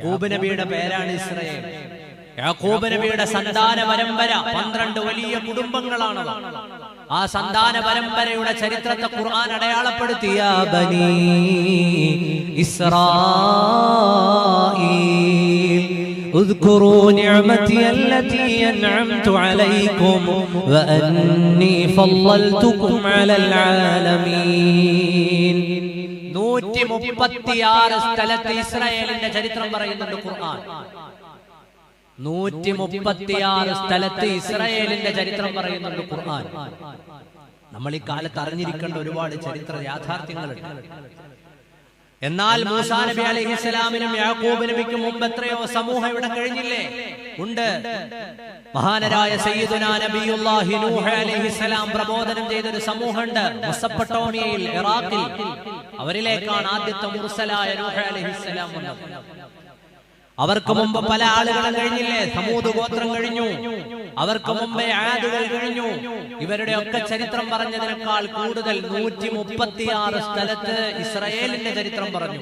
യാക്കൂബ് നബിയുടെ പേരാണ് ഇസ്രയേൽ യാക്കൂബ് നബിയുടെ സന്താന പരമ്പര പന്ത്രണ്ട് വലിയ കുടുംബങ്ങളാണ് ആ സന്താന പരമ്പരയുടെ ചരിത്രത്തെ ഖുർആൻ അടയാളപ്പെടുത്തിയ يا بني إسرائيل اذكروا نعمتي التي أنعمت عليكم وأني فضلتكم على العالمين നൂറ്റി മുപ്പത്തിയാറ് സ്ഥലത്ത് ഇസ്രായേലിന്റെ ചരിത്രം പറയുന്നുണ്ട് ഖുർആൻ. നൂറ്റി മുപ്പത്തിയാറ് സ്ഥലത്ത് ഇസ്രായേലിന്റെ ചരിത്രം പറയുന്നുണ്ട് ഖുർആൻ. നമ്മൾ ഈ കാലത്ത് അറിഞ്ഞിരിക്കേണ്ട ഒരുപാട് ചരിത്ര യാഥാർത്ഥ്യങ്ങളുണ്ട്. എന്നാൽ മൂസാ നബി അലൈഹി സ്വലാമിനും യാക്കൂബ് നബിക്കും മുമ്പ് എത്രയോ സമൂഹം ഇവിടെ കഴിഞ്ഞില്ലേ? ഉണ്ട്. മഹാനരായ സയ്യിദുനാ നബിയുല്ലാഹി നൂഹ് അലൈഹിസ്സലാം പ്രബോധനം ചെയ്തൊരു സമൂഹമുണ്ട്. മെസ്സപ്പൊട്ടോമിയയിൽ ഇറാഖിൽ. അവരിലേക്കാണ് ആദ്യത്തെ മുർസലായ നൂഹ് അലൈഹിസ്സലാം വന്നത്. അവർക്ക് മുമ്പ് പല ആളുകളും കഴിഞ്ഞില്ലേ? സമൂത് ഗോത്രം കഴിഞ്ഞു. അവർക്ക് മുമ്പേ ആദുകൾ കഴിഞ്ഞു. ഇവരുടെ ഒക്കെ ചരിത്രം പറഞ്ഞതിനേക്കാൾ കൂടുതൽ നൂറ്റി മുപ്പത്തിയാറ് സ്ഥലത്ത് ഇസ്രയേലിന്റെ ചരിത്രം പറഞ്ഞു.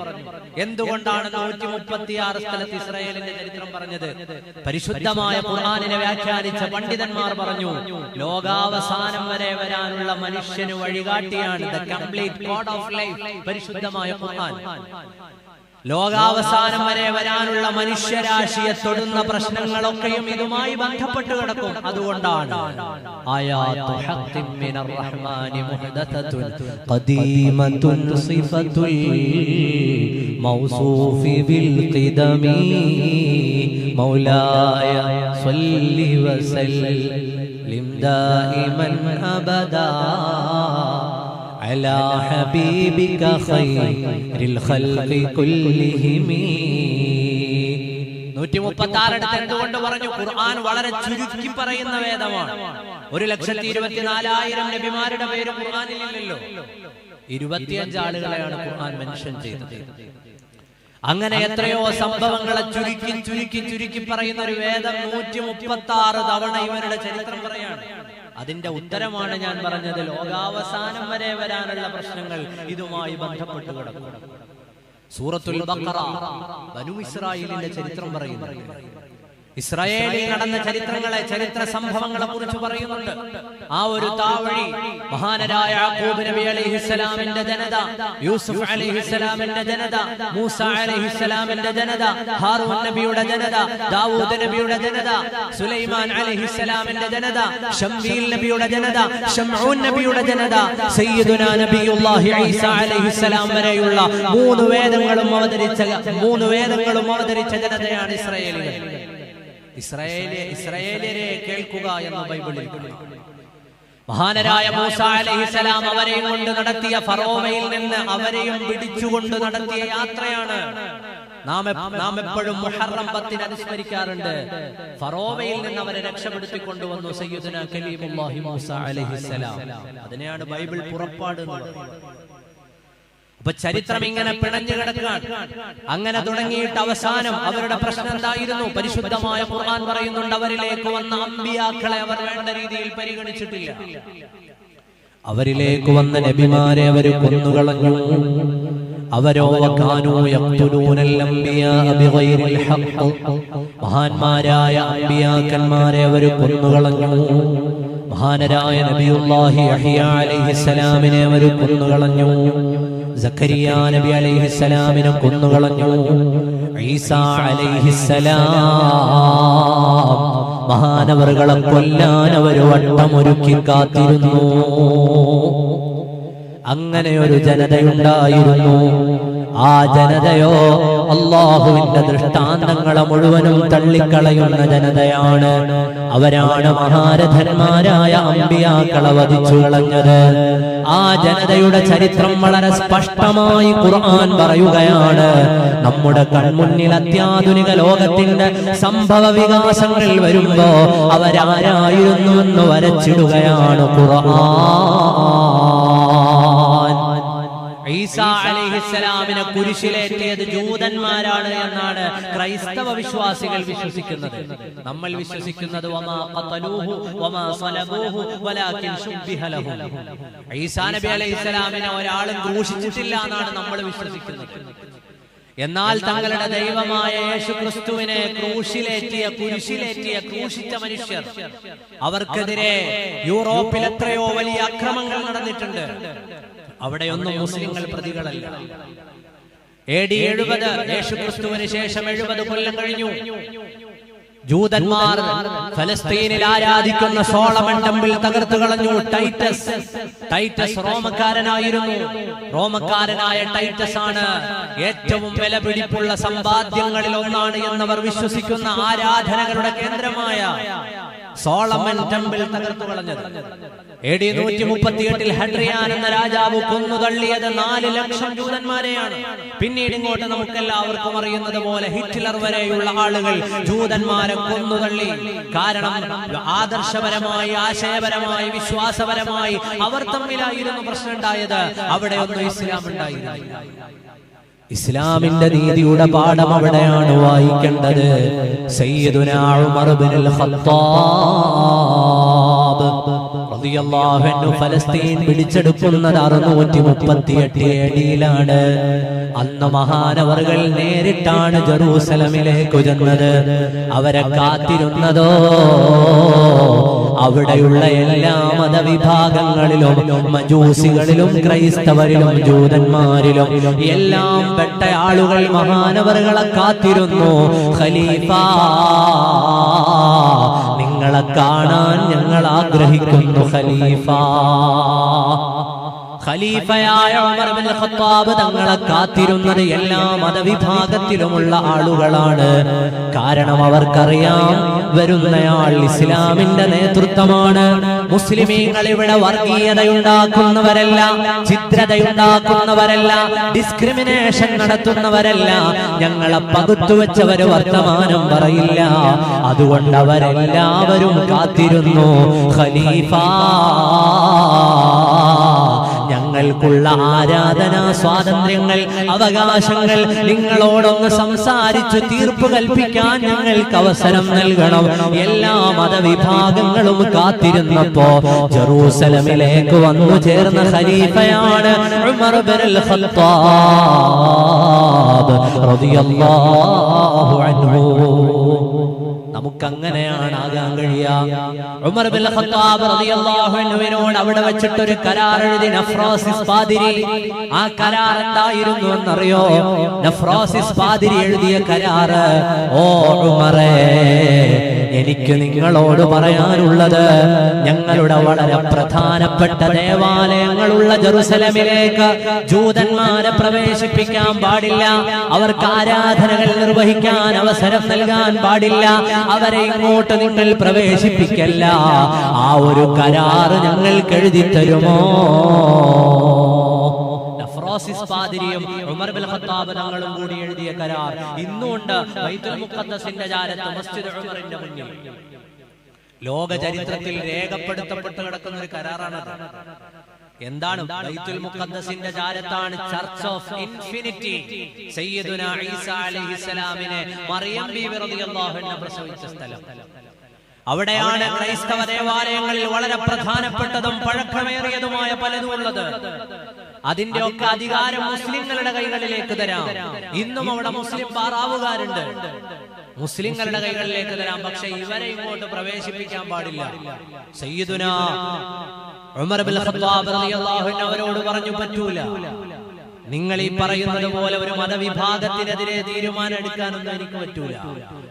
എന്തുകൊണ്ടാണ് നൂറ്റി മുപ്പത്തിയാറ് സ്ഥലത്ത് ഇസ്രയേലിന്റെ ചരിത്രം പറഞ്ഞത്? പരിശുദ്ധമായ ഖുർആാനിനെ വ്യാഖ്യാനിച്ച പണ്ഡിതന്മാർ പറഞ്ഞു ലോകാവസാനം വരെ വരാനുള്ള മനുഷ്യന് വഴികാട്ടിയാണ് the complete code of life പരിശുദ്ധമായ ഖുർആൻ. ലോകാവസാനം വരെ വരാനുള്ള മനുഷ്യരാശിയെ തൊടുന്ന പ്രശ്നങ്ങളൊക്കെയും ഇതുമായി ബന്ധപ്പെട്ട് കിടക്കും. അതുകൊണ്ടാണ് മൗലായ സല്ലി അബദാ على حبيبك خير الخلق كلهم നൂറ്റി മുപ്പത്തി ആറിടത്ത് എന്തുകൊണ്ട് പറഞ്ഞു ഖുർആൻ വളരെ ചുരുക്കി പറയുന്ന വേദമാണ് ഒരു ലക്ഷത്തി ഇരുപത്തിനാലായിരം നബിമാരുടെ പേര് ഖുർആനിലില്ലല്ലോ ഇരുപത്തിയഞ്ച് ആളുകളെയാണ് ഖുർആൻ മെൻഷൻ ചെയ്തത് അങ്ങനെ എത്രയോ സംഭവങ്ങളെ ചുരുക്കി ചുരുക്കി ചുരുക്കി പറയുന്ന ഒരു വേദം നൂറ്റി മുപ്പത്തി ആറ് തവണ ഇവരുടെ ചരിത്രം പറയാണ് അതിന്റെ ഉത്തരമാണ് ഞാൻ പറഞ്ഞത്. ലോകാവസാനം വരെ വരാനുള്ള പ്രശ്നങ്ങൾ ഇതുമായി ബന്ധപ്പെട്ട് കിടക്കും സൂറത്തുൽ ബഖറ ബനു ഇസ്രായേലിന്റെ ചരിത്രം പറയുന്നു. ഇസ്രായേലിൽ നടന്ന ചരിത്രങ്ങളെ ചരിത്ര സംഭവങ്ങളെ കുറിച്ച് പറയുന്നുണ്ട്. ആ ഒരു താവഴി മഹാനരായ യാക്കൂബ് നബി അലൈഹിസ്സലാമിന്റെ ജനത യൂസുഫ് അലൈഹിസ്സലാമിന്റെ ജനത മൂസ അലൈഹിസ്സലാമിന്റെ ജനത ഹാറൂൻ നബിയുടെ ജനത ദാവൂദ് നബിയുടെ ജനത സുലൈമാൻ അലൈഹിസ്സലാമിന്റെ ജനത ഷംബീൽ നബിയുടെ ജനത ഷംഊൻ നബിയുടെ ജനത സയ്യിദുനാ നബിയുല്ലാഹി ഈസ അലൈഹിസ്സലാം വരെയുള്ള മൂന്ന് വേദങ്ങളും അവതരിച്ച മൂന്ന് വേദങ്ങളും അവതരിച്ച ജനതയാണ് ഇസ്രായേലികൾ. ഇസ്രായേലിയെ ഇസ്രായേലിയരെ കേൾക്കുക എന്ന് ബൈബിളിൽ. മഹാനരായ മൂസ അലൈഹിസലാം അവരെയും കൊണ്ട് നടത്തിയ ഫറോമയിൽ നിന്ന് അവരെയും പിടിച്ചുകൊണ്ട് നടത്തിയ യാത്രയാണ്. നാം നാം എപ്പോഴും മുഹറം പത്തിന് അനുസ്മരിക്കാറുണ്ട്. ഫറോവയിൽ നിന്ന് അവരെ രക്ഷപ്പെടുത്തി കൊണ്ടുവന്നു സയ്യിദുന കലീമുല്ലാഹി മൂസ അലൈഹിസ്സലാം അതിനെയാണ് ബൈബിൾ പുറപ്പാട് അപ്പൊ ചരിത്രം ഇങ്ങനെ പിണഞ്ഞു കിടക്കുകയാണ്. അങ്ങനെ തുടങ്ങിയിട്ട് അവസാനം അവരുടെ പ്രശ്നം എന്തായിരുന്നു? പരിശുദ്ധമായ ഖുർആൻ പറയുന്നുണ്ട് അവരിലേക്ക് വന്ന അമ്പിയാക്കളെ അവർ വേണ്ട രീതിയിൽ പരിഗണിച്ചിട്ടില്ല. അവരിലേക്ക് വന്ന നബിമാരെ അവർ കൊന്നുകളഞ്ഞു. അവരോ മഹാന്മാരായ അമ്പിയാക്കന്മാരെ അവർ കൊന്നുകളഞ്ഞു. മഹാനരായ നബിയുല്ലാഹി യഹ്യ അലൈഹിസ്സലാമിനെ അവർ കൊന്നുകളഞ്ഞു. സക്കരിയ നബി അലൈഹിസ്സലാമിനെ കൊന്നുകളഞ്ഞു. ഈസാ അലൈഹിസ്സലാം മഹാനവറുകളെ കൊല്ലാൻ അവർ വട്ടമൊരുക്കി കാത്തിരുന്നു. അങ്ങനെ ഒരു ജനതയുണ്ടായിരുന്നു. ആ ജനതയോ അള്ളാഹുവിന്റെ ദൃഷ്ടാന്തങ്ങളെ മുഴുവനും തള്ളിക്കളയുന്ന ജനതയാണ്. അവരാണ് മഹാരഥന്മാരായ അമ്പിയാക്കളെ വധിച്ചു കളഞ്ഞത്. ആ ജനതയുടെ ചരിത്രം വളരെ സ്പഷ്ടമായി ഖുർആൻ പറയുകയാണ്. നമ്മുടെ കൺമുന്നിൽ അത്യാധുനിക ലോകത്തിന്റെ സംഭവ വികാസങ്ങൾ വരുമ്പോ അവരാരായിരുന്നു എന്ന് വരച്ചിടുകയാണ് ഖുർആൻ. ഈസ അലൈഹിസ്സലാമിനെ കുരിശിലേറ്റിയത് ജൂതന്മാരാണ് എന്നാണ് ക്രൈസ്തവ വിശ്വാസികൾ വിശ്വസിക്കുന്നത്. നമ്മൾ വിശ്വസിക്കുന്നത് ഈസാ നബി അലൈഹിസ്സലാമിനെ ഒരാളും ക്രൂശിച്ചിട്ടില്ല എന്നാണ് നമ്മൾ വിശ്വസിക്കുന്നത്. എന്നാൽ തങ്ങളുടെ ദൈവമായ യേശു ക്രിസ്തുവിനെ ക്രൂശിലേറ്റിയ കുരിശിലേറ്റിയ ക്രൂശിച്ച മനുഷ്യർ അവർക്കെതിരെ യൂറോപ്പിൽ എത്രയോ വലിയ അക്രമങ്ങൾ നടന്നിട്ടുണ്ട്. അവിടെയൊന്നും മുസ്ലിങ്ങൾ പ്രതികളല്ല. എ ഡി എഴുപത് യേശു ക്രിസ്തുവിന് ശേഷം എഴുപത് കൊല്ലം കഴിഞ്ഞു. ജൂതന്മാർ ഫലസ്തീനിൽ ആരാധിക്കുന്ന സോളമൻ ടെമ്പിൾ തകർത്തു കളഞ്ഞു. ടൈറ്റസ്. ടൈറ്റസ് റോമക്കാരനായിരുന്നു. റോമക്കാരനായ ടൈറ്റസ് ആണ് ഏറ്റവും വില പിടിപ്പുള്ള സമ്പാദ്യങ്ങളിൽ ഒന്നാണ് എന്നവർ വിശ്വസിക്കുന്ന ആരാധനകളുടെ കേന്ദ്രമായ സോളമൻ ടെമ്പിൾ തകർത്തു കളഞ്ഞത്. എ ഡി നൂറ്റി മുപ്പത്തിയെട്ടിൽ ഹഡ്രിയാൻ എന്ന രാജാവ് കൊന്നുതള്ളിയത് നാല് ലക്ഷം ജൂതന്മാരെയാണ്. പിന്നീട് ഇങ്ങോട്ട് നമുക്കെല്ലാവർക്കും അറിയുന്നത് പോലെ ഹിറ്റ്ലർ വരെയുള്ള ആളുകൾ ജൂതന്മാരെ കൊന്നുതള്ളി കാരണം ആദർശപരമായി ആശയപരമായി വിശ്വാസപരമായി അവർ തമ്മിലായിരുന്നു പ്രശ്നം ഉണ്ടായത്. അവിടെ ഒന്നും ഇസ്ലാം ഉണ്ടായിരുന്നില്ല. ഇസ്ലാമിന്റെ നീതിയുടെ പാഠം അവിടെയാണ് വായിക്കേണ്ടത്. ഫലസ്തീൻ പിടിച്ചെടുക്കുന്നത് അറുന്നൂറ്റി മുപ്പത്തിയെട്ട് ഏടിയിലാണ് അന്ന് മഹാനവറുകൾ നേരിട്ടാണ് ജെറൂസലമിലേക്ക് ചെന്നത്. അവരെ കാത്തിരുന്നതോ? അവിടെയുള്ള എല്ലാ മതവിഭാഗങ്ങളിലും മജൂസികളിലും ക്രൈസ്തവരിലും ജൂതന്മാരിലും എല്ലാം പെട്ട ആളുകൾ മഹാനവറുകളെ കാത്തിരുന്നു. ഖലീഫ നിങ്ങളെ കാണാൻ ഞങ്ങൾ ആഗ്രഹിക്കുന്നു ഖലീഫ. ഖലീഫയായ ഉമർ ബിൻ ഖത്താബ് തങ്ങളെ കാത്തിരുന്നത് എല്ലാ മതവിഭാഗത്തിലുമുള്ള ആളുകളാണ്. കാരണം അവർക്കറിയാം വരുന്നയാൾ ഇസ്ലാമിന്റെ നേതൃത്വമാണ്. മുസ്ലിമീങ്ങൾ ഇവിടെ വർഗീയതയുണ്ടാക്കുന്നവരല്ല ചിത്രതയുണ്ടാക്കുന്നവരല്ല ഡിസ്ക്രിമിനേഷൻ നടത്തുന്നവരല്ല. ഞങ്ങളെ പകുത്തുവെച്ചവര് വർത്തമാനം പറയില്ല. അതുകൊണ്ട് അവരെല്ലാവരും കാത്തിരുന്നു. ഖലീഫ ഞങ്ങൾക്കുള്ള ആരാധനാ സ്വാതന്ത്ര്യങ്ങൾ അവകാശങ്ങൾ നിങ്ങളോടൊന്ന് സംസാരിച്ച് തീർപ്പ് കൽപ്പിക്കാൻ ഞങ്ങൾക്ക് അവസരം നൽകണം. എല്ലാ മതവിഭാഗങ്ങളും കാത്തിരുന്നപ്പോ ജെറൂസലമിലേക്ക് വന്നു ചേർന്ന ഖലീഫയാണ് ഉമർ ബിനുൽ ഖത്താബ് റളിയല്ലാഹു അൻഹു. നമുക്കങ്ങനെയാണ് റളിയല്ലാഹു അൻഹുവിനോട് അവിടെ വെച്ചിട്ട് ഒരു കരാർ എഴുതി നഫ്രോസിസ് പാതിരി. ആ കരാർ എന്തായിരുന്നു എന്നറിയോ? നഫ്രോസിസ് പാതിരി എഴുതിയ കരാറ് ഓ ഉമറേ എനിക്ക് നിങ്ങളോട് പറയാനുള്ളത് ഞങ്ങളുടെ വളരെ പ്രധാനപ്പെട്ട ദേവാലയങ്ങളുള്ള ജെറുസലമിലേക്ക് ജൂതന്മാരെ പ്രവേശിപ്പിക്കാൻ പാടില്ല. അവർക്ക് ആരാധനകൾ നിർവഹിക്കാൻ അവസരം നൽകാൻ പാടില്ല. അവരെ ഇങ്ങോട്ട് നിങ്ങൾ പ്രവേശിപ്പിക്കല്ല. ആ ഒരു കരാറ് ഞങ്ങൾക്ക് എഴുതി തരുമോ നഫ്രോസിസ് പാതിരിയും ഉമർ ബിൻ ഖത്താബ് തങ്ങളും കൂടി എഴുതിയ കരാർ. ഇന്നുണ്ട് ബൈത്തുൽ മുഖദ്ദസിന്റെ ജാലത്ത് മസ്ജിദ് ഉമറിന്റെ മുന്നിൽ. ലോക ചരിത്രത്തിൽ രേഖപ്പെടുത്തപ്പെട്ട് കിടക്കുന്ന ഒരു കരാറാണത്. എന്താണ് ബൈത്തുൽ മുഖദ്ദസിന്റെ ചാരത്താണ് ചർച്ച് ഓഫ് ഇൻഫിനിറ്റി. സയ്യിദുന ഈസ അലൈഹിസ്സലാമിനെ മറിയം ബിവി റളിയല്ലാഹു അൻഹ പ്രസവിച്ച സ്ഥലം. അവിടെയാണ് ക്രൈസ്തവ ദേവാലയങ്ങളിൽ വളരെ പ്രധാനപ്പെട്ടതും പഴക്കമേറിയതുമായ പലതും ഉള്ളത്. അതിന്റെ ഒക്കെ അധികാരം മുസ്ലിങ്ങളുടെ കൈകളിലേക്ക് തരാം. ഇന്നും അവിടെ മുസ്ലിം പാറാവുകാരുണ്ട്. മുസ്ലിങ്ങളുടെ കൈകളിലേക്ക് തരാം. പക്ഷെ ഇവരെ ഇങ്ങോട്ട് പ്രവേശിപ്പിക്കാൻ പാടില്ല. സയ്യിദുന ഉമർ ബിൻ ഖത്താബ് റളിയല്ലാഹു അൻഹു അവരോട് പറഞ്ഞു പറ്റൂല. നിങ്ങൾ ഈ പറയുന്നത് പോലെ ഒരു മതവിഭാഗത്തിനെതിരെ തീരുമാനം എടുക്കാനൊന്നും എനിക്ക് പറ്റൂല.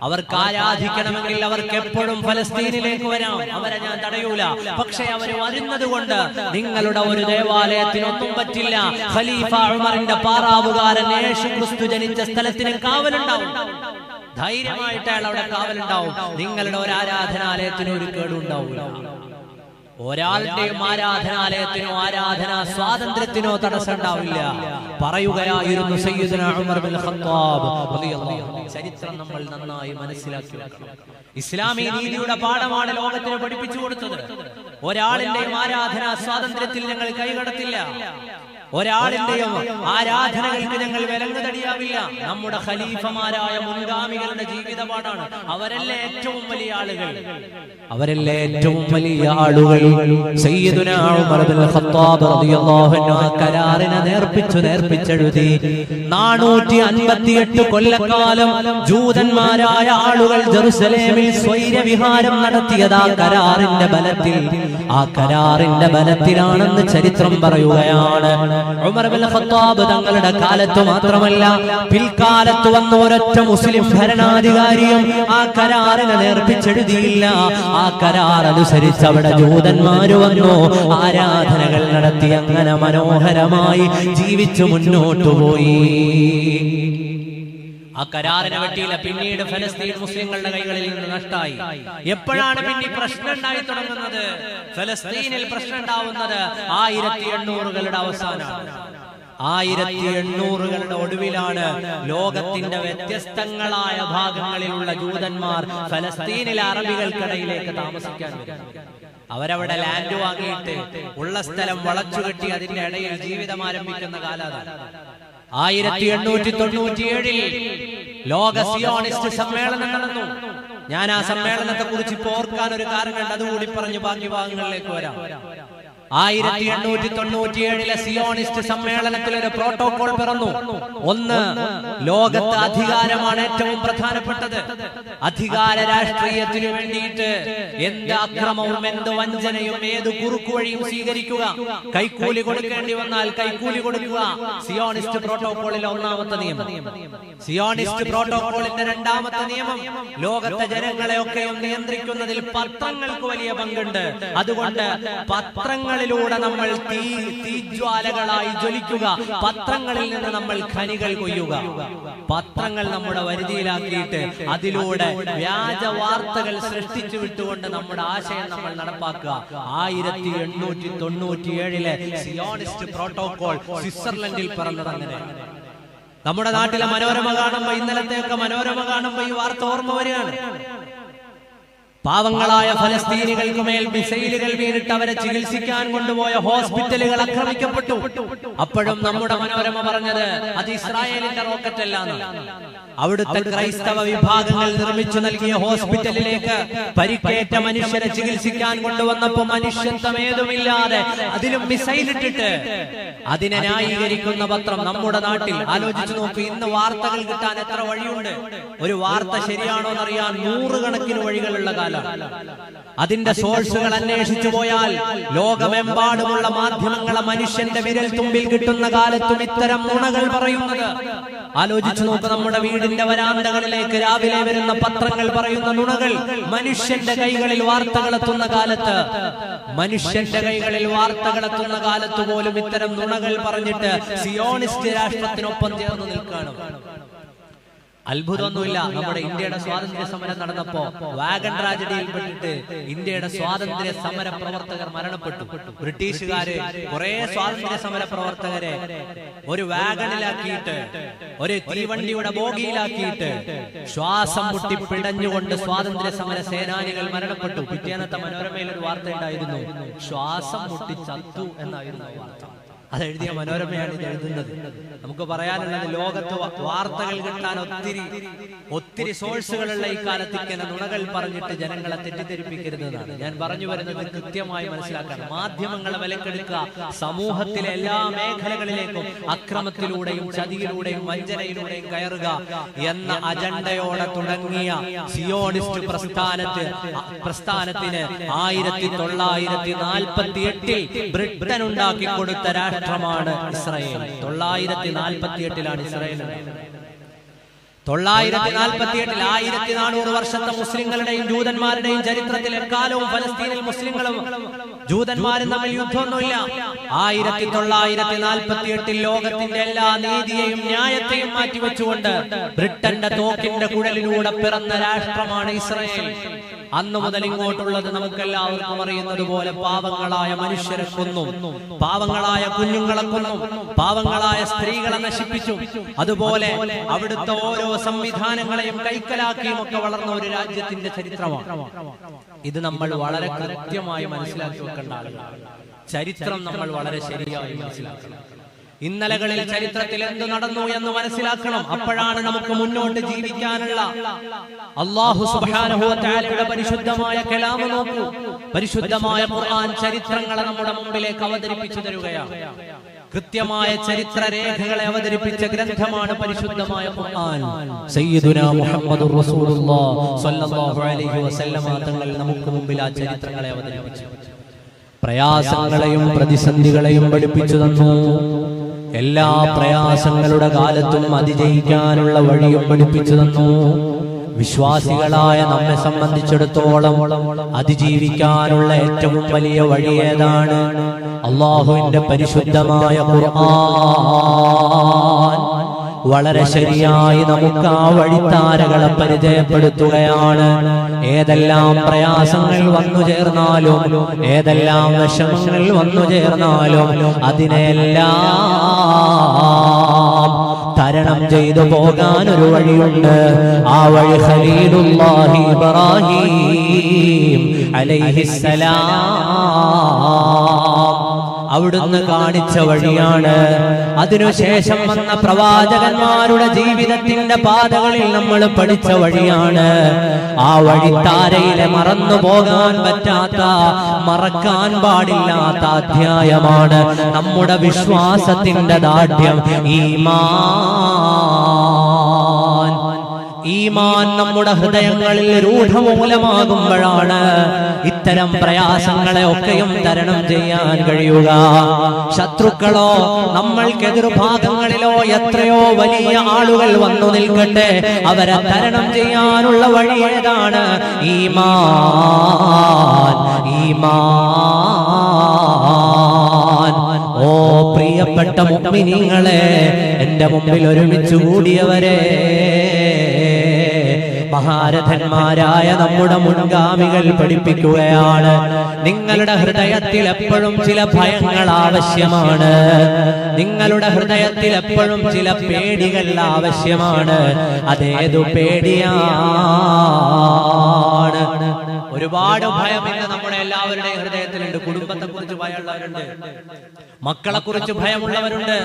അവർക്ക് ആരാധിക്കണമെങ്കിൽ അവർക്ക് എപ്പോഴും ഫലസ്തീനിലേക്ക് വരാം. അവരെ ഞാൻ തടയൂല. പക്ഷെ അവർ വരുന്നത് കൊണ്ട് നിങ്ങളുടെ ഒരു ദേവാലയത്തിനൊന്നും പറ്റില്ല. ഖലീഫ ഉമറിന്റെ പാറാവുകാരൻ യേശു ക്രിസ്തു ജനിച്ച സ്ഥലത്തിന് കാവലുണ്ടാവും. ധൈര്യമായിട്ട് അയാൾ അവിടെ കാവലുണ്ടാവും. നിങ്ങളുടെ ഒരു ആരാധനാലയത്തിന് ഒരു കേടുണ്ടാവില്ല ഒരാളുടെയും ആരാധനാലയത്തിനോ ആരാധനാ സ്വാതന്ത്ര്യത്തിനോ തടസ്സം ഉണ്ടാവില്ല പറയുകയായിരുന്നു. ചരിത്രം നമ്മൾ നന്നായി മനസ്സിലാക്കി വെക്കണം. ഇസ്ലാമി നീതിയുടെ പാഠമാണ് ലോകത്തിന് പഠിപ്പിച്ചു കൊടുത്തത്. ഒരാളിന്റെയും ആരാധനാ സ്വാതന്ത്ര്യത്തിൽ ഞങ്ങൾ കൈകടത്തില്ല. ഒരാളിന്റെയും ആരാധനകൾക്ക് ഞങ്ങൾ വിലങ്ങ് തടിയാവില്ല. നമ്മുടെ ഖലീഫമാരായ മുൻഗാമികളുടെ ജീവിതപാടാണ്. അവരല്ലേ ഏറ്റവും വലിയ ആളുകൾ? അവരല്ലേ ഏറ്റവും വലിയ ആളുകൾ? കരാറിനെ നേർപ്പിച്ചു നേർപ്പിച്ചെഴുതി. നാനൂറ്റി അൻപത്തിയെട്ട് കൊല്ലക്കാലം ജൂതന്മാരായ ആളുകൾ ജെറുസലേമിൽ സ്വൈരവിഹാരം നടത്തിയത് ആ കരാറിന്റെ ബലത്തിൽ. ആ കരാറിന്റെ ബലത്തിലാണെന്ന് ചരിത്രം പറയുകയാണ്. ഖത്താബ് തങ്ങളുടെ കാലത്ത് മാത്രമല്ല പിൽക്കാലത്ത് വന്ന ഒരൊറ്റ മുസ്ലിം ഭരണാധികാരിയും ആ കരാറിനെ നേർപ്പിച്ചെഴുതിയില്ല ആ കരാർ അനുസരിച്ച് അവിടെ ജൂതന്മാര് വന്നു. ആരാധനകൾ നടത്തി. അങ്ങനെ മനോഹരമായി ജീവിച്ചു മുന്നോട്ടു പോയി. ആ കരാറിനെ വെട്ടിയില്ല പിന്നീട് ഫലസ്തീൻ മുസ്ലിങ്ങളുടെ കൈകളിൽ നിന്ന് നഷ്ടായി. എപ്പോഴാണ് പിന്നെ പ്രശ്നം ഉണ്ടായി തുടങ്ങുന്നത്? ഫലസ്തീനിൽ പ്രശ്നം ഉണ്ടാവുന്നത് ആയിരത്തി എണ്ണൂറുകളുടെ അവസാനമാണ്. ആയിരത്തി എണ്ണൂറുകളുടെ ഒടുവിലാണ് ലോകത്തിന്റെ വ്യത്യസ്തങ്ങളായ ഭാഗങ്ങളിലുള്ള ജൂതന്മാർ ഫലസ്തീനിലെ അറബികൾക്കിടയിലേക്ക് താമസിക്കാൻ അവരവിടെ ലാൻഡ് വാങ്ങിയിട്ട് ഉള്ള സ്ഥലം വളച്ചുകെട്ടി അതിന്റെ ഇടയിൽ ജീവിതം ആരംഭിക്കുന്ന കാലാണ് ആയിരത്തി എണ്ണൂറ്റി തൊണ്ണൂറ്റിയേഴിൽ ലോക സിയോണിസ്റ്റ് സമ്മേളനം നടന്നു. ഞാൻ ആ സമ്മേളനത്തെ കുറിച്ച് ഇപ്പോൾ ഓർക്കാൻ ഒരു കാരണം അതുകൂടി പറഞ്ഞു ബാക്കി ഭാഗങ്ങളിലേക്ക് വരാം ആയിരത്തി എണ്ണൂറ്റി തൊണ്ണൂറ്റിയേഴിലെ സിയോണിസ്റ്റ് സമ്മേളനത്തിൽ ഒരു പ്രോട്ടോകോൾ പിറന്നു. ഒന്ന് ലോകത്ത് അധികാരമാണ് ഏറ്റവും പ്രധാനപ്പെട്ടത്. അധികാര രാഷ്ട്രീയത്തിന് വേണ്ടിയിട്ട് എന്ത് അക്രമവും എന്ത് വഞ്ചനയും ഏത് കുറുക്കുവഴിയും സ്വീകരിക്കുക. കൈക്കൂലി കൊടുക്കേണ്ടി വന്നാൽ കൈക്കൂലി കൊടുക്കുക. സിയോണിസ്റ്റ് പ്രോട്ടോകോളിലെ ഒന്നാമത്തെ നിയമം. സിയോണിസ്റ്റ് പ്രോട്ടോകോളിന്റെ രണ്ടാമത്തെ നിയമം. ലോകത്തെ ജനങ്ങളെയൊക്കെയും നിയന്ത്രിക്കുന്നതിൽ പത്രങ്ങൾക്ക് വലിയ പങ്കുണ്ട്. അതുകൊണ്ട് പത്രങ്ങളിലൂടെ നമ്മൾ തീ തീജ്വാലകളായി ജ്വലിക്കുക. പത്രങ്ങളിൽ നിന്ന് നമ്മൾ ഖനികൾ കൊയ്യുക. പത്രങ്ങൾ നമ്മുടെ വരുതിയിലാക്കിയിട്ട് അതിലൂടെ വ്യാജ വാർത്തകൾ സൃഷ്ടിച്ചു വിട്ടുകൊണ്ട് നമ്മുടെ ആശയം നമ്മൾ നടപ്പാക്കുക. ആയിരത്തി എണ്ണൂറ്റി തൊണ്ണൂറ്റി ഏഴിലെ സിയോണിസ്റ്റ് പ്രോട്ടോകോൾ സ്വിറ്റ്സർലൻഡിൽ അങ്ങനെ നമ്മുടെ നാട്ടിലെ മനോരമ കാണുമ്പോ ഇന്നലത്തെയൊക്കെ മനോരമ കാണുമ്പോ ഈ വാർത്ത ഓർമ്മ വരികയാണ്. പാവങ്ങളായ ഫലസ്തീനികൾക്ക് മേൽ മിസൈലുകൾ വീണിട്ട് അവരെ ചികിത്സിക്കാൻ കൊണ്ടുപോയ ഹോസ്പിറ്റലുകൾ ആക്രമിക്കപ്പെട്ടു. അപ്പോഴും നമ്മുടെ മനോരമ പറഞ്ഞത് അത് ഇസ്രായേലിന്റെ റോക്കറ്റ് അല്ലാന്ന് അവിടുത്തെ ക്രൈസ്തവ വിഭാഗങ്ങൾ നിർമ്മിച്ചു നൽകിയ ഹോസ്പിറ്റലിലേക്ക് പരിക്കേറ്റ മനുഷ്യരെ ചികിത്സിക്കാൻ കൊണ്ടുവന്നപ്പോ മനുഷ്യത്വം ഏതുമില്ലാതെ അതിലും മിസൈൽ ഇട്ടിട്ട് അതിനെ ന്യായീകരിക്കുന്ന പത്രം നമ്മുടെ നാട്ടിൽ. ആലോചിച്ചു നോക്കൂ ഇന്ന് വാർത്തകൾ കിട്ടാൻ എത്ര വഴിയുണ്ട്? ഒരു വാർത്ത ശരിയാണോ എന്നറിയാൻ നൂറുകണക്കിന് വഴികളുള്ള കാലം. അതിന്റെ സോഴ്സുകൾ അന്വേഷിച്ചു പോയാൽ ലോകമെമ്പാടുമുള്ള മാധ്യമങ്ങളെ മനുഷ്യന്റെ വിരൽ തുമ്പിൽ കിട്ടുന്ന കാലത്തും ഇത്തരം നുണകൾ പറയുന്നത്. ആലോചിച്ചു നോക്ക് നമ്മുടെ വീടിന്റെ വരാന്തകളിലേക്ക് രാവിലെ വരുന്ന പത്രങ്ങൾ പറയുന്ന നുണകൾ മനുഷ്യന്റെ കൈകളിൽ വാർത്തകൾ എത്തുന്ന കാലത്ത് മനുഷ്യന്റെ കൈകളിൽ വാർത്തകൾ എത്തുന്ന കാലത്ത് പോലും ഇത്തരം നുണകൾ പറഞ്ഞിട്ട് സിയോണിസ്റ്റ് രാഷ്ട്രത്തിനൊപ്പം ചേർന്ന് നിൽക്കുകയാണ്. അത്ഭുതമൊന്നുമില്ല. നമ്മുടെ ഇന്ത്യയുടെ സ്വാതന്ത്ര്യ സമരം നടന്നപ്പോ വാഗൺ ട്രാജഡിയിൽപ്പെട്ടിട്ട് ഇന്ത്യയുടെ സ്വാതന്ത്ര്യ സമര പ്രവർത്തകർ മരണപ്പെട്ടു. ബ്രിട്ടീഷുകാര് കുറെ സ്വാതന്ത്ര്യ സമര പ്രവർത്തകരെ ഒരു വാഗണിലാക്കിയിട്ട് ഒരു തീവണ്ടിയുടെ ബോഗിയിലാക്കിയിട്ട് ശ്വാസം മുട്ടി പിടഞ്ഞുകൊണ്ട് സ്വാതന്ത്ര്യ സമര സേനാനികൾ മരണപ്പെട്ടു. പിറ്റേന്നത്തെ മനോരമയിൽ ഒരു വാർത്ത ഉണ്ടായിരുന്നു. ശ്വാസം മുട്ടി ചത്തു എന്നായിരുന്നു വാർത്ത. അത് എഴുതിയ മനോരമയാണ് ഇത് എഴുതുന്നത്. നമുക്ക് പറയാനുള്ളത് ലോകത്ത് വാർത്തകൾ കിട്ടാൻ ഒത്തിരി ഒത്തിരി സോഴ്സുകളുള്ള ഈ കാലത്ത് ഇങ്ങനെ നുണകൾ പറഞ്ഞിട്ട് ജനങ്ങളെ തെറ്റിദ്ധരിപ്പിക്കരുതെന്നാണ്. ഞാൻ പറഞ്ഞു വരുന്നത് കൃത്യമായി മനസ്സിലാക്കാൻ മാധ്യമങ്ങളെ വിലക്കെടുക്കുക. സമൂഹത്തിലെ എല്ലാ മേഖലകളിലേക്കും അക്രമത്തിലൂടെയും ചതിയിലൂടെയും വഞ്ചനയിലൂടെയും കയറുക എന്ന അജണ്ടയോടെ തുടങ്ങിയ സിയോണിസ്റ്റ് പ്രസ്ഥാനത്ത് പ്രസ്ഥാനത്തിന് ആയിരത്തി തൊള്ളായിരത്തി നാൽപ്പത്തി എട്ടിൽ ബ്രിട്ടൻ ഉണ്ടാക്കി കൊടുത്ത രാഷ്ട്രമാണ് ഇസ്രായേൽ. തൊള്ളായിരത്തി നാൽപ്പത്തി എട്ടിലാണ് ഇസ്രായേൽ. തൊള്ളായിരത്തി നാൽപ്പത്തി എട്ടിൽ ആയിരത്തി നാനൂറ് വർഷത്തെ മുസ്ലിങ്ങളുടെയും ജൂതന്മാരുടെയും ചരിത്രത്തിൽ എക്കാലവും ഫലസ്തീനിൽ മുസ്ലിങ്ങളും ജൂതന്മാരും തമ്മിൽ യുദ്ധമൊന്നുമില്ല. ആയിരത്തി തൊള്ളായിരത്തി നാൽപ്പത്തി എട്ടിൽ ലോകത്തിന്റെ എല്ലാ നീതിയെയും ന്യായത്തെയും മാറ്റിവെച്ചുകൊണ്ട് ബ്രിട്ടന്റെ തോക്കിന്റെ കുഴലിലൂടെ പിറന്ന രാഷ്ട്രമാണ് ഇസ്രായേൽ. അന്ന് മുതൽ ഇങ്ങോട്ടുള്ളത് നമുക്കെല്ലാവർക്കും അറിയുന്നത് പോലെ പാവങ്ങളായ മനുഷ്യരെ കൊന്നു പാവങ്ങളായ കുഞ്ഞുങ്ങളെ കൊന്നു പാവങ്ങളായ സ്ത്രീകളെ നശിപ്പിച്ചു അതുപോലെ അവിടുത്തെ ഓരോ സംവിധാനങ്ങളെയും കൈക്കലാക്കിയും ഒക്കെ വളർന്ന ഒരു രാജ്യത്തിന്റെ ചരിത്രമാണ്. ഇത് നമ്മൾ വളരെ കൃത്യമായി മനസ്സിലാക്കി വെക്കേണ്ട ചരിത്രം നമ്മൾ വളരെ ശരിയായി മനസ്സിലാക്കണം. ഇന്നലകളിൽ ചരിത്രത്തിൽ എന്ത് നടന്നു എന്ന് മനസ്സിലാക്കണം. അപ്പോഴാണ് നമുക്ക് മുന്നോട്ട് ജീവിക്കാനുള്ള. അള്ളാഹു തആലയുടെ പരിശുദ്ധമായ കലാമ നോക്കൂ. പരിശുദ്ധമായ ഖുർആൻ ചരിത്രങ്ങളെ നമ്മുടെ മുമ്പിലേക്ക് അവതരിപ്പിച്ചു തരുകയാണ്. കൃത്യമായ ചരിത്ര രേഖകളെ അവതരിപ്പിച്ച ഗ്രന്ഥമാണ് പരിശുദ്ധമായ ഖുർആൻ. സയ്യിദുനാ മുഹമ്മദുർ അലൈഹി തങ്ങൾ നമുക്ക് മുമ്പിൽ ആ ചരിത്രങ്ങളെ അവതരിപ്പിച്ചു. പ്രയാസങ്ങളെയും പ്രതിസന്ധികളെയും പഠിപ്പിച്ചു തന്നു. എല്ലാ പ്രയാസങ്ങളുടെ കാലത്തും അതിജയിക്കാനുള്ള വഴിയും പഠിപ്പിച്ചു തന്നു. വിശ്വാസികളായ നമ്മെ സംബന്ധിച്ചിടത്തോളം അതിജീവിക്കാനുള്ള ഏറ്റവും വലിയ വഴി ഏതാണ്? അള്ളാഹുവിന്റെ പരിശുദ്ധമായ ഖുർആൻ. വളരെ ശരിയായി നമുക്ക് ആ വഴിത്താരകളെ പരിചയപ്പെടുത്തുകയാണ്. ഏതെല്ലാം പ്രയാസങ്ങൾ വന്നു ചേർന്നാലും ഏതെല്ലാം വിഷമങ്ങൾ വന്നു ചേർന്നാലും അതിനെല്ലാം തരണം ചെയ്തു പോകാൻ ഒരു വഴിയുണ്ട്. ആ വഴി ഖലീലുല്ലാഹി ഇബ്രാഹിം അലൈഹിസ്സലാം. അവിടുന്ന് കാണിച്ച വഴിയാണ്. അതിനുശേഷം വന്ന പ്രവാചകന്മാരുടെ ജീവിതത്തിന്റെ പാതകളിൽ നമ്മൾ പഠിച്ച വഴിയാണ്. ആ വഴിത്താരയിലെ മറന്നു പോകാൻ പറ്റാത്ത മറക്കാൻ പാടില്ലാത്ത അധ്യായമാണ് നമ്മുടെ വിശ്വാസത്തിന്റെ ദാഢ്യം ഈമാൻ ഈമാൻ നമ്മുടെ ഹൃദയങ്ങളിൽ രൂഢമൂലമാകുമ്പോഴാണ് ഇത്തരം പ്രയാസങ്ങളെ ഒക്കെയും തരണം ചെയ്യാൻ കഴിയുക. ശത്രുക്കളോ നമ്മൾക്കെതിർഭാഗങ്ങളിലോ എത്രയോ വലിയ ആളുകൾ വന്നു നിൽക്കട്ടെ. അവരെ തരണം ചെയ്യാനുള്ള വഴി ഏതാണ്? ഈമാൻ. ഈമാൻ. ഓ പ്രിയപ്പെട്ട മുഗ്മിനീങ്ങളെ എന്റെ മുമ്പിൽ ഒരുമിച്ചു കൂടിയവരെ മഹാരഥന്മാരായ നമ്മുടെ മുൻഗാമികൾ പഠിപ്പിക്കുകയാണ്. നിങ്ങളുടെ ഹൃദയത്തിൽ എപ്പോഴും ചില ഭയങ്ങൾ ആവശ്യമാണ്. നിങ്ങളുടെ ഹൃദയത്തിൽ എപ്പോഴും ചില പേടികൾ ആവശ്യമാണ്. അതേതു പേടിയാണ്? ഒരുപാട് ഭയം ഇന്ന് നമ്മുടെ എല്ലാവരുടെയും ഹൃദയത്തിലുണ്ട്. കുടുംബത്തെ കുറിച്ച് ഭയമുള്ളവരുണ്ട്. മക്കളെ കുറിച്ച് ഭയമുള്ളവരുണ്ട്.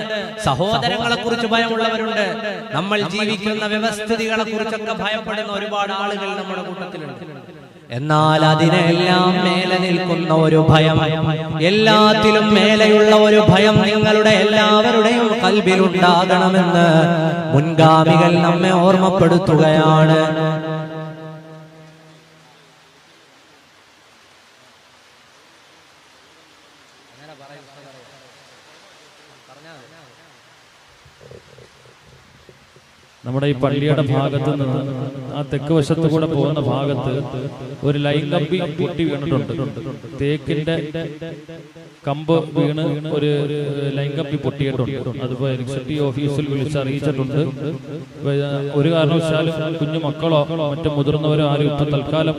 സഹോദരങ്ങളെ കുറിച്ച് ഭയമുള്ളവരുണ്ട്. നമ്മൾ ജീവിക്കുന്ന വ്യവസ്ഥിതികളെ കുറിച്ചൊക്കെ ഭയപ്പെടുന്ന ഒരുപാട് ആളുകൾ നമ്മുടെ കൂട്ടത്തിലുണ്ട്. എന്നാൽ അതിനെല്ലാം മേലെ നിൽക്കുന്ന ഒരു ഭയം. എല്ലാത്തിലും മേലെയുള്ള ഒരു ഭയം നിങ്ങളുടെ എല്ലാവരുടെയും കൽവിലുണ്ടാകണമെന്ന് മുൻഗാമികൾ നമ്മെ ഓർമ്മപ്പെടുത്തുകയാണ്. നമ്മുടെ ഈ പള്ളിയുടെ ഭാഗത്ത് നിന്ന് ആ തെക്ക് വശത്ത് കൂടെ പോകുന്ന ഭാഗത്ത് ഒരു ലൈൻ കമ്പി പൊട്ടി വീണിട്ടുണ്ട്. തേക്കിന്റെ കമ്പ് വീണ് ഒരു ലൈൻ കമ്പി പൊട്ടിയിട്ടുണ്ട്. അതിപ്പോ ഇലക്ട്രിസിറ്റി ഓഫീസിൽ വിളിച്ച് അറിയിച്ചിട്ടുണ്ട്. ഒരു കാരണവശാലും കുഞ്ഞു മക്കളോ മറ്റു മുതിർന്നവരോ ആരും ഇപ്പൊ തൽക്കാലം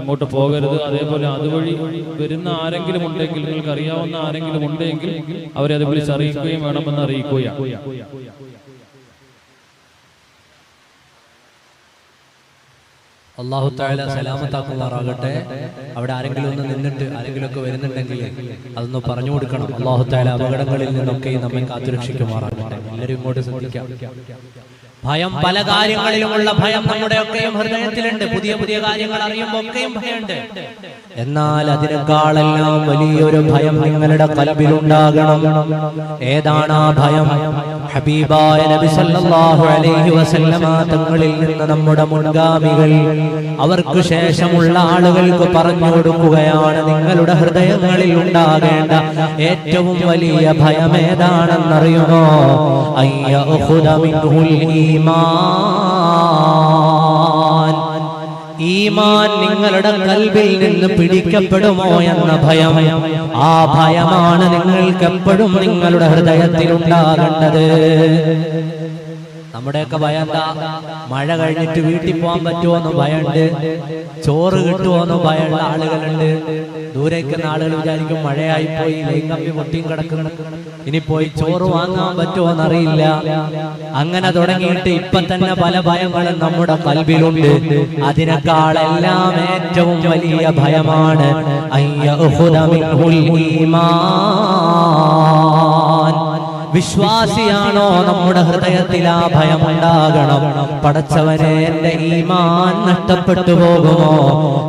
അങ്ങോട്ട് പോകരുത്. അതേപോലെ അതുവഴി വരുന്ന ആരെങ്കിലും ഉണ്ടെങ്കിൽ നിങ്ങൾക്ക് അറിയാവുന്ന ആരെങ്കിലും ഉണ്ടെങ്കിൽ അവരെ അത് വിളിച്ചറിയിക്കുകയും വേണമെന്ന് അറിയിക്കുകയാണ്. അള്ളാഹു താഴെ സലാമത്താക്കുമാറാകട്ടെ. അവിടെ ആരെങ്കിലും ഒന്ന് നിന്നിട്ട് ആരെങ്കിലും ഒക്കെ വരുന്നുണ്ടെങ്കിൽ അതൊന്ന് പറഞ്ഞു കൊടുക്കണം. അള്ളാഹു താഴെ അപകടങ്ങളിൽ നിന്നൊക്കെ നമ്മെ കാത്തുരക്ഷിക്കുമാറാകട്ടെ. എല്ലാവരും ഇങ്ങോട്ട് ശ്രദ്ധിക്കാം. ഭയം പല കാര്യങ്ങളിലുമുള്ള ഭയം നമ്മുടെ ഒക്കെയും ഹൃദയത്തിലുണ്ട്. പുതിയ പുതിയ കാര്യങ്ങൾ അറിയുമ്പോൾ ഒക്കെയും ഭയമുണ്ട്. എന്നാൽ അതിനേക്കാളെല്ലാം വലിയൊരു ഭയം നിങ്ങളുടെ കൽബിലുണ്ടാകണം ഏതാണ് ആ ഭയം? ഹബീബായ നബി സല്ലല്ലാഹു അലൈഹി വസല്ലമ തങ്ങളിൽ നിന്ന് നമ്മുടെ മുൻഗാമികൾ അവർക്ക് ശേഷമുള്ള ആളുകൾക്ക് പറഞ്ഞു കൊടുക്കുകയാണ്. നിങ്ങളുടെ ഹൃദയങ്ങളിൽ ഉണ്ടാകേണ്ട ഏറ്റവും വലിയ ഭയം ഏതാണെന്നറിയുമോ? അയ്യ ഈമാൻ. ഈമാൻ നിങ്ങളുടെ കൽവിൽ നിന്ന് പിടിക്കപ്പെടുമോ എന്ന ഭയം. ആ ഭയമാണ് നിങ്ങൾക്ക് എപ്പോഴും നിങ്ങളുടെ ഹൃദയത്തിൽ ഉണ്ടാകേണ്ടത്. നമ്മുടെയൊക്കെ ഭയം മഴ കഴിഞ്ഞിട്ട് വീട്ടിൽ പോകാൻ പറ്റുമോ എന്ന് ഭയമുണ്ട്. ചോറ് കിട്ടുമോ എന്ന് ഭയമുള്ള ആളുകളുണ്ട്. ദൂരേക്കുന്ന ആളുകൾ വിചാരിക്കും മഴയായി പോയി ലൈംഗമ്യ പൊട്ടിയും കിടക്കുന്നു. ഇനി പോയി ചോറ് വാങ്ങാൻ പറ്റുമോ എന്നറിയില്ല. അങ്ങനെ തുടങ്ങിയിട്ട് ഇപ്പൊ തന്നെ പല ഭയങ്ങളും നമ്മുടെ കൽവിലുണ്ട് അതിനേക്കാളെല്ലാം ഏറ്റവും വലിയ ഭയമാണ് വിശ്വാസിയാണോ നമ്മുടെ ഹൃദയത്തിൽ ആ ഭയമുണ്ടാകണം? പടച്ചവനെ എന്റെ ഈമാൻ നഷ്ടപ്പെട്ടു പോകുമോ?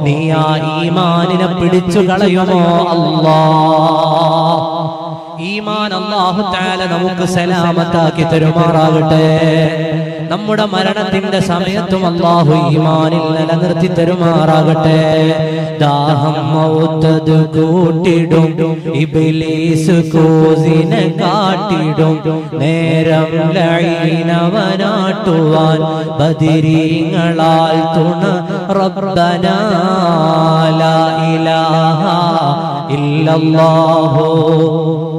നീ ആ ഈമാനിനെ പിടിച്ചു കളയുമോ? അല്ലാ ഈമാൻ നമുക്ക് സലാമത്താക്കി തരുമാറാകട്ടെ. നമ്മുടെ മരണത്തിന്റെ സമയത്തും അള്ളാഹു ഈമാനിൽ നിലനിർത്തി തരുമാറാകട്ടെ. ദാഹം മൗത്തത് കൂട്ടിടും. ഇബിലീസ് കോസിനെ കാട്ടിടും. നേരം ലൈനവനാട്ടുവാൻ ബദിരീങ്ങളാൽ തുണ റബ്ബനാ ലാ ഇലാഹ ഇല്ലല്ലാഹു.